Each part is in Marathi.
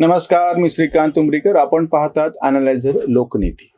नमस्कार मी श्रीकांत उमरीकर. आपण पाहतात अनालायझर लोकनीती.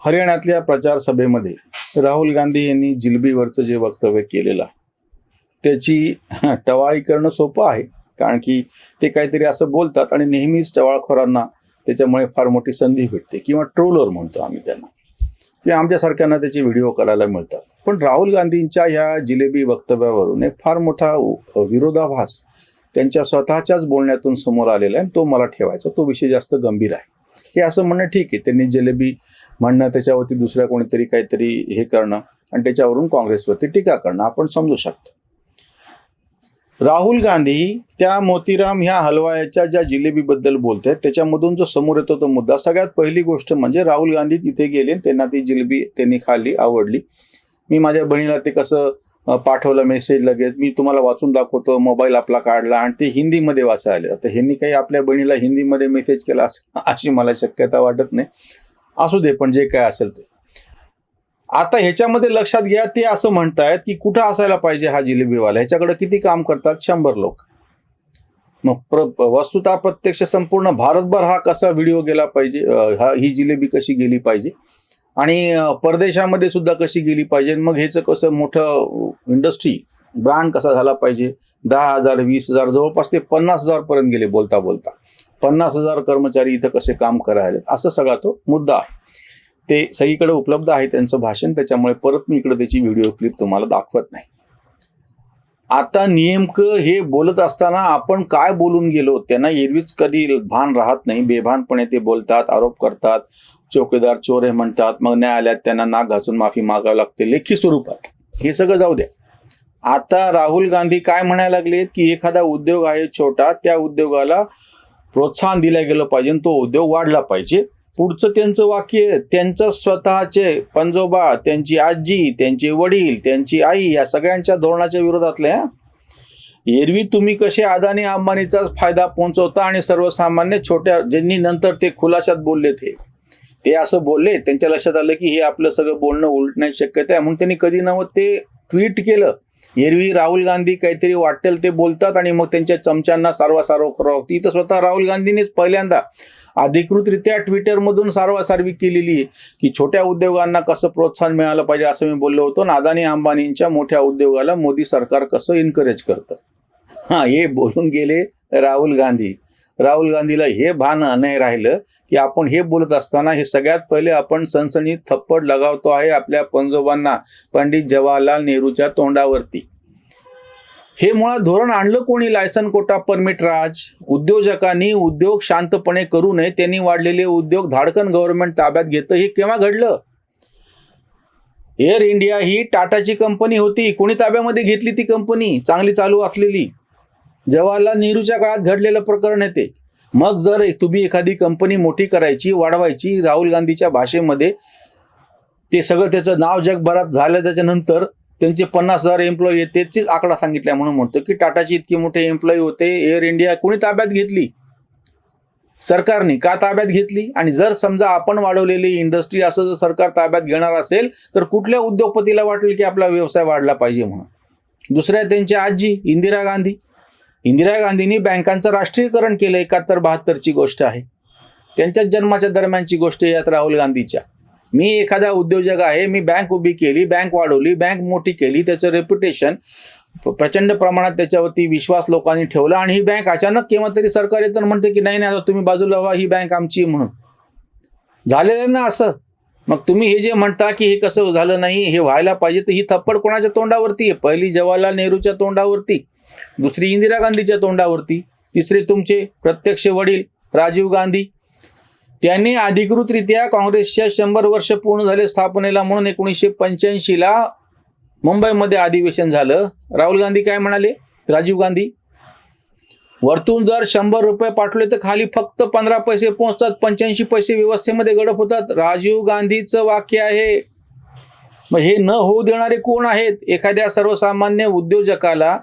हरियाणातल्या प्रचार सभेमध्ये राहुल गांधी यांनी जिलबीवरचं जे वक्तव्य केलेलं आहे त्याची टवाळी करणं सोपं आहे कारण की ते काहीतरी असं बोलतात आणि नेहमीच टवाळखोरांना त्याच्यामुळे फार मोठी संधी भेटते किंवा ट्रोलर म्हणतो आम्ही त्यांना. किंवा आमच्यासारख्यांना त्याचे व्हिडिओ करायला मिळतात. पण राहुल गांधींच्या ह्या जिलेबी वक्तव्यावरून एक फार मोठा विरोधाभास त्यांच्या स्वतःच्याच बोलण्यातून समोर आलेला आहे तो मला ठेवायचा. तो विषय जास्त गंभीर आहे. हे असं म्हणणं ठीक आहे. त्यांनी जिलेबी म्हणणं त्याच्यावरती दुसऱ्या कोणीतरी काहीतरी हे करणं आणि त्याच्यावरून काँग्रेसवरती टीका करणं आपण समजू शकतो. राहुल गांधी त्या मोतीराम ह्या हलवायाच्या ज्या जिलेबीबद्दल बोलत आहेत त्याच्यामधून जो समोर येतो तो मुद्दा. सगळ्यात पहिली गोष्ट म्हणजे राहुल गांधी तिथे गेले त्यांना ती जिलेबी त्यांनी खाल्ली आवडली. मी माझ्या बहिणीला ते कसं पाठवलं मेसेज लगेच. मी तुम्हाला वाचून दाखवतो. मोबाईल आपला काढला आणि ते हिंदीमध्ये वाचायला आले. आता ह्यांनी काही आपल्या बहिणीला हिंदीमध्ये मेसेज केला अशी मला शक्यता वाटत नाही. असू दे पण जे काय असेल ते. आता ह्याच्यामध्ये लक्षात घ्या ते असं म्हणतायत की कुठं असायला पाहिजे हा जिलेबीवाला? ह्याच्याकडे किती काम करतात? शंभर लोक. मग प्र वस्तुता प्रत्यक्ष संपूर्ण भारतभर हा कसा व्हिडिओ गेला पाहिजे? हा ही जिलेबी कशी गेली पाहिजे? आणि परदेशामध्ये सुद्धा कशी गेली पाहिजे? मग ह्याचं कसं मोठं इंडस्ट्री ब्रँड कसा झाला पाहिजे? दहा हजार वीस हजार जवळपास ते पन्नास हजार पर्यंत गेले बोलता बोलता. पन्नास हजार कर्मचारी इथं कसे काम करायला असं सगळा तो मुद्दा आहे. ते सगळीकडे उपलब्ध आहे त्यांचं भाषण त्याच्यामुळे परत मी इकडे त्याची व्हिडिओ क्लिप तुम्हाला दाखवत नाही. आता नेमकं हे बोलत असताना आपण काय बोलून गेलो? त्यांना एरवीच कधी भान राहत नाही. बेभानपणे ते बोलतात आरोप करतात. चौकीदार चोर हे म्हणतात मग न्यायालयात त्यांना नाक घासून माफी मागावी लागते. लेखी स्वरूपात हे सगळं जाऊ द्या. आता राहुल गांधी काय म्हणायला लागलेत की एखादा उद्योग आहे छोटा त्या उद्योगाला प्रोत्साहन दिलं गेलं पाहिजे तो उद्योग वाढला पाहिजे. पुढचं त्यांचं वाक्य त्यांचं स्वतःचे पंजोबा त्यांची आजी त्यांचे वडील त्यांची आई या सगळ्यांच्या धोरणाच्या विरोधातल्या एरवी तुम्ही कसे अदानी अंबानीचाच फायदा पोहोचवता आणि सर्वसामान्य छोट्या ज्यांनी नंतर ते खुलाशात बोलले ते? ते असं बोलले त्यांच्या लक्षात आलं की हे आपलं सगळं बोलणं उलटण्याची शक्यता आहे. म्हणून त्यांनी कधी नव्हत ते ट्विट केलं. एरवी राहुल गांधी काहीतरी वाटेल ते बोलतात आणि मग त्यांच्या चमच्यांना सारवासारव करावं ती तर स्वतः राहुल गांधींनीच पहिल्यांदा अधिकृतरित्या ट्विटरमधून सारवासारवी केलेली आहे की छोट्या उद्योगांना कसं प्रोत्साहन मिळालं पाहिजे असं मी बोललो होतो. आणि अदानी अंबानींच्या मोठ्या उद्योगाला मोदी सरकार कसं एनकरेज करतं? हा हे बोलून गेले राहुल गांधी. राहुल गांधीला हे भान नाही राहिलं की आपण हे बोलत असताना हे सगळ्यात पहिले आपण सनसनीत थप्पड लगावतो आहे आपल्या पंजोबांना पंडित जवाहरलाल नेहरूच्या तोंडावरती. हे मुळात धोरण आणलं कोणी? Licence quota permit Raj. उद्योजकांनी उद्योग शांतपणे करू नये त्यांनी वाढलेले उद्योग धाडकन गव्हर्नमेंट ताब्यात घेतं हे केव्हा घडलं? एअर इंडिया ही टाटाची कंपनी होती. कोणी ताब्यामध्ये घेतली ती कंपनी? चांगली चालू असलेली. जवाहरलाल नेहरूच्या काळात घडलेलं प्रकरण येते मग जर तुम्ही एखादी कंपनी मोठी करायची वाढवायची राहुल गांधीच्या भाषेमध्ये ते सगळं त्याचं नाव जगभरात झालं त्याच्यानंतर त्यांचे पन्नास हजार एम्प्लॉई येते तेच आकडा सांगितला म्हणून म्हणतो की टाटाची इतके मोठे एम्प्लॉई होते एअर इंडिया कोणी ताब्यात घेतली? सरकारने का ताब्यात घेतली? आणि जर समजा आपण वाढवलेली इंडस्ट्री असं जर सरकार ताब्यात घेणार असेल तर कुठल्या उद्योगपतीला वाटेल की आपला व्यवसाय वाढला पाहिजे म्हणून? दुसऱ्या त्यांची आजी इंदिरा गांधी. इंदिरा गांधींनी बँकांचं राष्ट्रीयकरण केलं एकाहत्तर बहात्तरची गोष्ट आहे. त्यांच्याच जन्माच्या दरम्यानची गोष्ट आहे यात राहुल गांधीच्या. मी एखादा उद्योजक आहे मी बँक उभी केली बँक वाढवली बँक मोठी केली त्याचं रेप्युटेशन प्रचंड प्रमाणात त्याच्यावरती विश्वास लोकांनी ठेवला आणि ही बँक अचानक केव्हा तरी सरकार येतं म्हणते की नाही नाही आता तुम्ही बाजूला व्हा ही बँक आमची आहे म्हणून. झालेलं ना असं. मग तुम्ही हे जे म्हणता की हे कसं झालं नाही हे व्हायला पाहिजे तर ही थप्पड कोणाच्या तोंडावरती आहे? पहिली जवाहरलाल नेहरूच्या तोंडावरती. दुसरी इंदिरा गांधीच्या तोंडावरती तिसरे तुमचे प्रत्यक्ष वडील राजीव गांधी. त्यांनी अधिकृतरित्या काँग्रेसच्या शंभर वर्ष पूर्ण झाले स्थापनेला म्हणून एकोणीसशे पंच्याऐंशीला मुंबईमध्ये अधिवेशन झालं. राहुल गांधी काय म्हणाले? राजीव गांधी वरतून जर शंभर रुपये पाठवले तर खाली फक्त पंधरा पैसे पोहोचतात पंच्याऐंशी पैसे व्यवस्थेमध्ये गडप होतात. राजीव गांधीचं वाक्य आहे. मग हे न होऊ देणारे कोण आहेत? एखाद्या सर्वसामान्य उद्योजकाला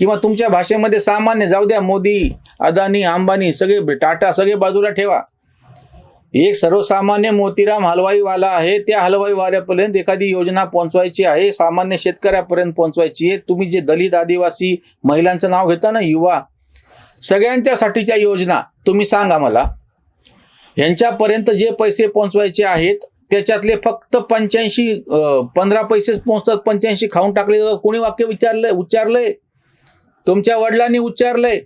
किंवा तुमच्या भाषेमध्ये सामान्य जाऊ द्या मोदी अदानी अंबानी सगळे टाटा सगळे बाजूला ठेवा. एक सर्वसामान्य मोतीराम हलवाईवाला आहे त्या हलवाईवाल्यापर्यंत एखादी योजना पोहोचवायची आहे सामान्य शेतकऱ्यापर्यंत पोहोचवायची आहे. तुम्ही जे दलित आदिवासी महिलांचं नाव घेता ना युवा सगळ्यांच्यासाठीच्या योजना तुम्ही सांगा मला. यांच्यापर्यंत जे पैसे पोहोचवायचे आहेत त्याच्यातले फक्त पंच्याऐंशी पंधरा पैसेच पोहोचतात पंच्याऐंशी खाऊन टाकले जातात कोणी वाक्य विचारलंय उच्चारलंय? तुमच्या वडिलांनी उच्चारलंय.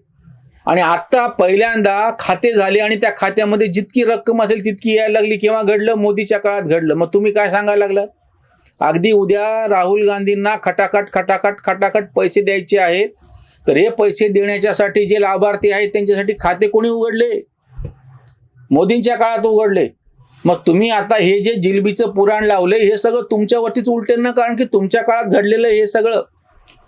आणि आत्ता पहिल्यांदा खाते झाले आणि त्या खात्यामध्ये जितकी रक्कम असेल तितकी यायला लागली केव्हा घडलं मोदीच्या काळात घडलं. मग तुम्ही काय सांगायला लागलात? अगदी उद्या राहुल गांधींना खटाखट खटाखट खटाखट पैसे द्यायचे आहेत. तर हे पैसे देण्याच्यासाठी जे लाभार्थी आहेत त्यांच्यासाठी खाते कोणी उघडले? मोदींच्या काळात उघडले. मग तुम्ही आता हे जे जिलबीचं पुराण लावले हे सगळं तुमच्यावरतीच उलटेल ना? कारण की तुमच्या काळात घडलेलं हे सगळं.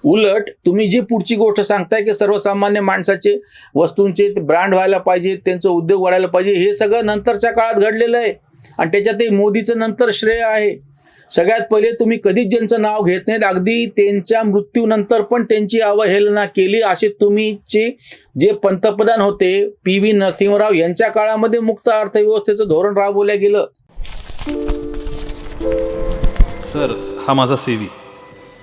उलट तुम्ही जी पुढची गोष्ट सांगताय की सर्वसामान्य माणसाचे वस्तूंचे ब्रँड व्हायला पाहिजे त्यांचं उद्योग वाढायला पाहिजे हे सगळं नंतरच्या काळात घडलेलं आहे. आणि त्याच्यातही मोदीचं नंतर श्रेय आहे. सगळ्यात पहिले तुम्ही कधीच ज्यांचं नाव घेत नाहीत अगदी त्यांच्या मृत्यूनंतर पण त्यांची अवहेलना केली असे तुम्हीचे जे पंतप्रधान होते पी व्ही नरसिंहराव यांच्या काळामध्ये मुक्त अर्थव्यवस्थेचं धोरण राबवलं गेलं. सर हा माझा सेवी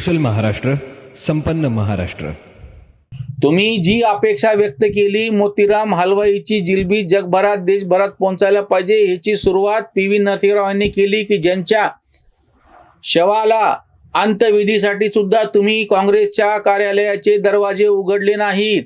कुशल महाराष्ट्र संपन्न महाराष्ट्र. तुम्ही जी अपेक्षा व्यक्त केली मोतीराम हलवाईची जिलबी जगभरात देशभरात पोहोचायला पाहिजे ह्याची सुरुवात पी व्ही नरसिंहराव यांनी केली की ज्यांच्या शवाला अंत्यविधीसाठी सुद्धा तुम्ही काँग्रेसच्या कार्यालयाचे दरवाजे उघडले नाहीत.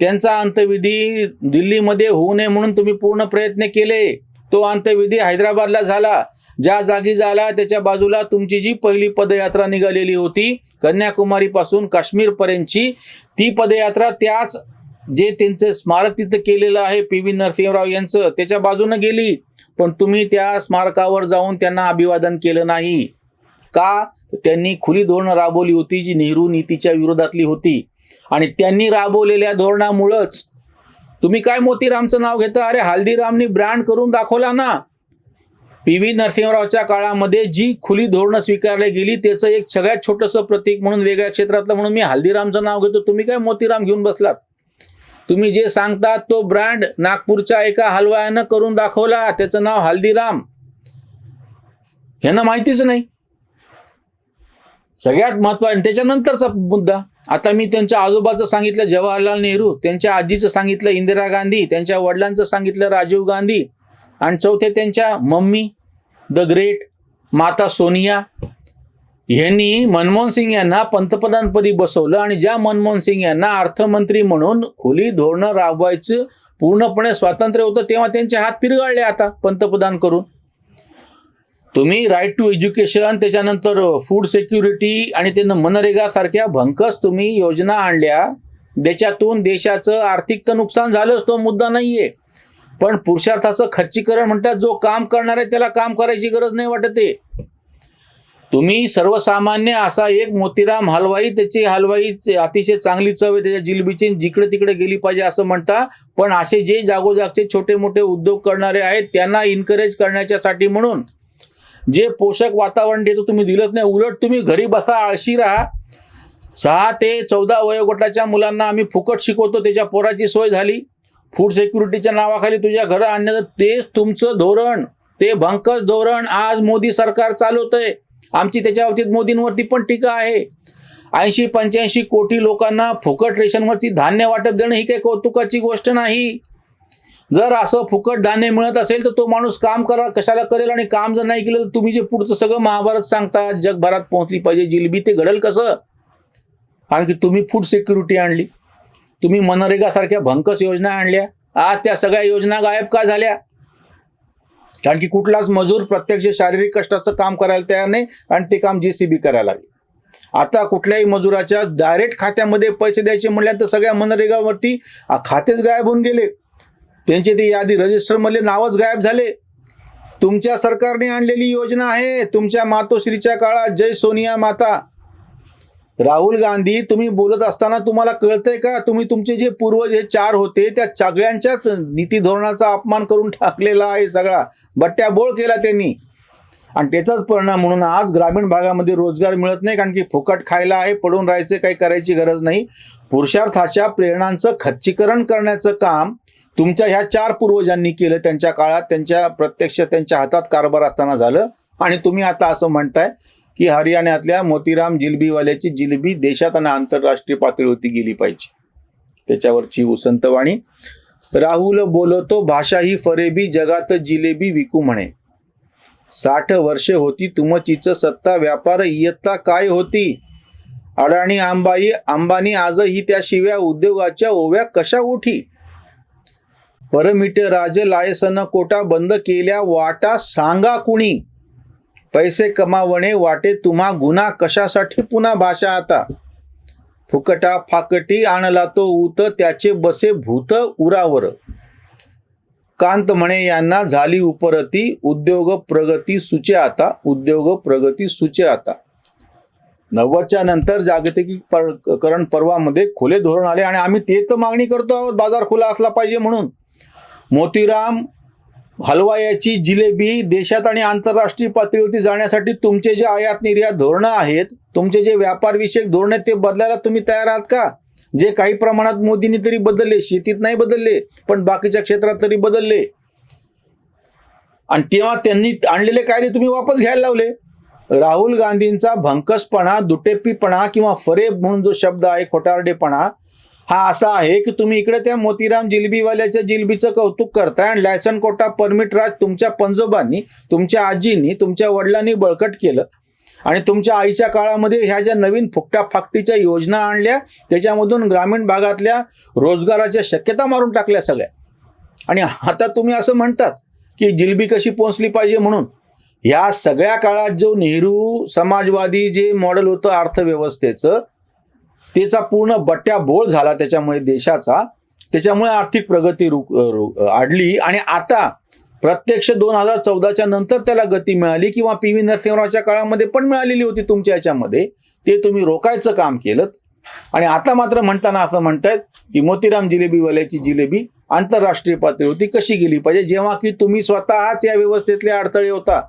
त्यांचा अंत्यविधी दिल्लीमध्ये होऊ नये म्हणून तुम्ही पूर्ण प्रयत्न केले. तो अंत्यविधी हैदराबादला झाला. ज्या जागी झाला त्याच्या बाजूला तुमची जी पहिली पदयात्रा निघालेली होती कन्याकुमारीपासून काश्मीरपर्यंतची ती पदयात्रा त्याच जे त्यांचं स्मारक तिथं केलेलं आहे पी व्ही नरसिंहराव यांचं त्याच्या बाजूनं गेली. पण तुम्ही त्या स्मारकावर जाऊन त्यांना अभिवादन केलं नाही. का? त्यांनी खुली धोरणं राबवली होती जी नेहरू नीतीच्या विरोधातली होती. आणि त्यांनी राबवलेल्या धोरणामुळंच तुम्ही काय मोतीरामचं नाव घेता? अरे हल्दीरामनी ब्रँड करून दाखवला ना. पी व्ही नरसिंहरावच्या काळामध्ये जी खुली धोरणं स्वीकारली गेली त्याचं एक सगळ्यात छोटंसं प्रतीक म्हणून वेगळ्या क्षेत्रातलं म्हणून मी हल्दीरामचं नाव घेतो. तुम्ही काय मोतीराम घेऊन बसलात? तुम्ही जे सांगता तो ब्रँड नागपूरच्या एका हलवायानं करून दाखवला त्याचं नाव हल्दीराम. यांना माहितीच नाही. सगळ्यात महत्वाचं त्याच्यानंतरचा मुद्दा आता मी त्यांच्या आजोबाचं सांगितलं जवाहरलाल नेहरू त्यांच्या आजीचं सांगितलं इंदिरा गांधी त्यांच्या वडिलांचं सांगितलं राजीव गांधी आणि चौथे त्यांच्या मम्मी द ग्रेट माता सोनिया. यांनी मनमोहन सिंग यांना पंतप्रधानपदी बसवलं आणि ज्या मनमोहन सिंग यांना अर्थमंत्री म्हणून खुली धोरणं राबवायचं पूर्णपणे स्वातंत्र्य होतं तेव्हा त्यांचे हात पिरगाळले आता पंतप्रधान करून. तुम्ही राईट टू एज्युकेशन त्याच्यानंतर फूड सेक्युरिटी आणि त्यांना मनरेगा सारख्या भंकस तुम्ही योजना आणल्या. त्याच्यातून देशाचं आर्थिक तर नुकसान झालंच तो मुद्दा नाहीये. पण पुरुषार्थाचं खच्चीकरण म्हणतात जो काम करणार आहे त्याला काम करायची गरज नाही वाटत आहे. तुम्ही सर्वसामान्य असा एक मोतीराम हलवाई त्याची हलवाई अतिशय चांगली चव आहे त्याच्या जिलबीची जिकडे तिकडे गेली पाहिजे असं म्हणता पण असे जे जागोजागचे छोटे मोठे उद्योग करणारे आहेत त्यांना इन्करेज करण्याच्यासाठी म्हणून जे पोषक वातावरण देतो तुम्ही दिलंच नाही. उलट तुम्ही घरी बसा आळशी राहा. सहा ते चौदा वयोगटाच्या मुलांना आम्ही फुकट शिकवतो त्याच्या पोराची सोय झाली. फूड सिक्युरिटीच्या नावाखाली तुझ्या घरं आणण्याचं तेच तुमचं धोरण. ते भंकस धोरण आज मोदी सरकार चालवतंय. आमची त्याच्या बाबतीत मोदींवरती पण टीका आहे. ऐंशी पंच्याऐंशी कोटी लोकांना फुकट रेशनवरती धान्य वाटप देणं ही काही कौतुकाची गोष्ट नाही. जर असं फुकट धान्य मिळत असेल तर तो माणूस काम करा कशाला करेल आणि काम जर नाही केलं तर तुम्ही जे पुढचं सगळं महाभारत सांगता जगभरात पोहोचली पाहिजे जिलबी ते घडल कसं? कारण की तुम्ही फूड सिक्युरिटी आणली. तुम्ही मनरेगासारख्या भंकस योजना आणल्या. आज त्या सगळ्या योजना गायब का झाल्या? कारण की कुठलाच मजूर प्रत्यक्ष शारीरिक कष्टाचं काम करायला तयार नाही आणि ते काम जे सी बी करायला लागले. आता कुठल्याही मजुराच्या डायरेक्ट खात्यामध्ये पैसे द्यायचे म्हटल्यानंतर सगळ्या मनरेगावरती खातेच गायब होऊन गेले. त्यांचे ते यादी रजिस्टरमधले नावच गायब झाले. तुमच्या सरकारने आणलेली योजना आहे. तुमच्या मातोश्रीच्या काळात जय सोनिया माता. राहुल गांधी तुम्ही बोलत असताना तुम्हाला कळतंय का? तुम्ही तुमचे जे पूर्वज हे चार होते त्या सगळ्यांच्याच नीती धोरणाचा अपमान करून टाकलेला आहे सगळा. बट्ट्याबोळ केला त्यांनी. आणि त्याचाच परिणाम म्हणून आज ग्रामीण भागामध्ये रोजगार मिळत नाही कारण की फुकट खायला आहे पडून राहायचे काही करायची गरज नाही. पुरुषार्थाच्या प्रेरणांचं खच्चीकरण करण्याचं काम तुमच्या ह्या चार पूर्वजांनी केलं त्यांच्या काळात त्यांच्या प्रत्यक्ष त्यांच्या हातात कारभार असताना झालं. आणि तुम्ही आता असं म्हणताय की हरियाणातल्या मोतीराम जिलबीवाल्याची जिलबी देशात आणि आंतरराष्ट्रीय पातळीवरती गेली पाहिजे. त्याच्यावरची उसंतवाणी राहुल बोलतो भाषा ही फरेबी जगात जिलेबी विकू म्हणे. साठ वर्षे होती तुमचीच सत्ता व्यापार इयत्ता काय होती? अडाणी अंबाई अंबानी आजही त्या शिव्या उद्योगाच्या ओव्या कशा उठी? परमिट राज लायसन कोटा बंद केल्या वाटा सांगा कुणी? पैसे कमावणे वाटे तुम्हा गुन्हा कशासाठी? पुन्हा भाषा आता. फुकटा फाकटी आणला तो ऊत त्याचे बसे भूत उरावर. कांत म्हणे यांना झाली उपरती उद्योग प्रगती सुचे आता उद्योग प्रगती सुचे आता. नव्वदच्या नंतर जागतिकीकरण पर्वामध्ये खुले धोरण आले आणि आम्ही ते तर मागणी करतो आहोत बाजार खुला असला पाहिजे म्हणून. मोतीराम हलवायाची जिलेबी देशात आणि आंतरराष्ट्रीय पातळीवरती जाण्यासाठी तुमचे जे आयात निर्यात धोरणं आहेत तुमचे जे व्यापारविषयक धोरण आहेत ते बदलायला तुम्ही तयार आहात का? जे काही प्रमाणात मोदींनी तरी बदलले शेतीत नाही बदलले पण बाकीच्या क्षेत्रात तरी बदलले. आणि तेव्हा त्यांनी आणलेले कायदे तुम्ही वापस घ्यायला लावले. राहुल गांधींचा भंकसपणा दुटेपीपणा किंवा फरेब म्हणून जो शब्द आहे खोटारडेपणा हा असा आहे की तुम्ही इकडे त्या मोतीराम जिलबीवाल्याच्या जिलबीचं कौतुक करताय आणि लायसन कोटा परमिट राज तुमच्या पंजोबांनी तुमच्या आजींनी तुमच्या वडिलांनी बळकट केलं. आणि तुमच्या आईच्या काळामध्ये ह्या ज्या नवीन फुकट्या फाकटीच्या योजना आणल्या त्याच्यामधून ग्रामीण भागातल्या रोजगाराच्या शक्यता मारून टाकल्या सगळ्या. आणि आता तुम्ही असं म्हणतात की जिलबी कशी पोहोचली पाहिजे म्हणून. ह्या सगळ्या काळात जो नेहरू समाजवादी जे मॉडेल होतं अर्थव्यवस्थेचं त्याचा पूर्ण बट्ट्याबोळ झाला त्याच्यामुळे देशाचा. त्याच्यामुळे आर्थिक प्रगती रु- आडली. आणि आता प्रत्यक्ष दोन हजार चौदाच्या नंतर त्याला गती मिळाली किंवा पी व्ही नरसिंहरावच्या काळामध्ये पण मिळालेली होती तुमच्या याच्यामध्ये. ते तुम्ही रोखायचं काम केलं. आणि आता मात्र म्हणताना असं म्हणतायत की मोतीराम जिलेबीवाल्याची जिलेबी आंतरराष्ट्रीय पातळीवरती कशी गेली पाहिजे? जेव्हा की तुम्ही स्वतःच या व्यवस्थेतले अडथळे होता.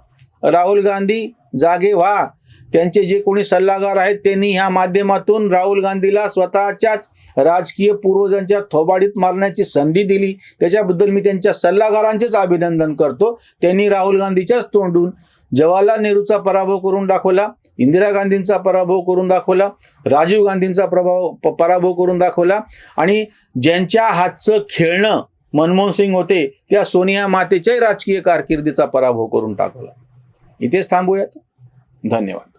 राहुल गांधी जागे व्हा. त्यांचे जे कोणी सल्लागार आहेत त्यांनी ह्या माध्यमातून राहुल गांधीला स्वतःच्याच राजकीय पूर्वजांच्या थोबाडीत मारण्याची संधी दिली. त्याच्याबद्दल मी त्यांच्या सल्लागारांचेच अभिनंदन करतो. त्यांनी राहुल गांधीच्याच तोंडून जवाहरलाल नेहरूचा पराभव करून दाखवला इंदिरा गांधींचा पराभव करून दाखवला राजीव गांधींचा प्रभाव पराभव करून दाखवला आणि ज्यांच्या हातचं खेळणं मनमोहन सिंग होते त्या सोनिया मातेच्याही राजकीय कारकिर्दीचा पराभव करून टाकला. इथेच थांबूयात. धन्यवाद.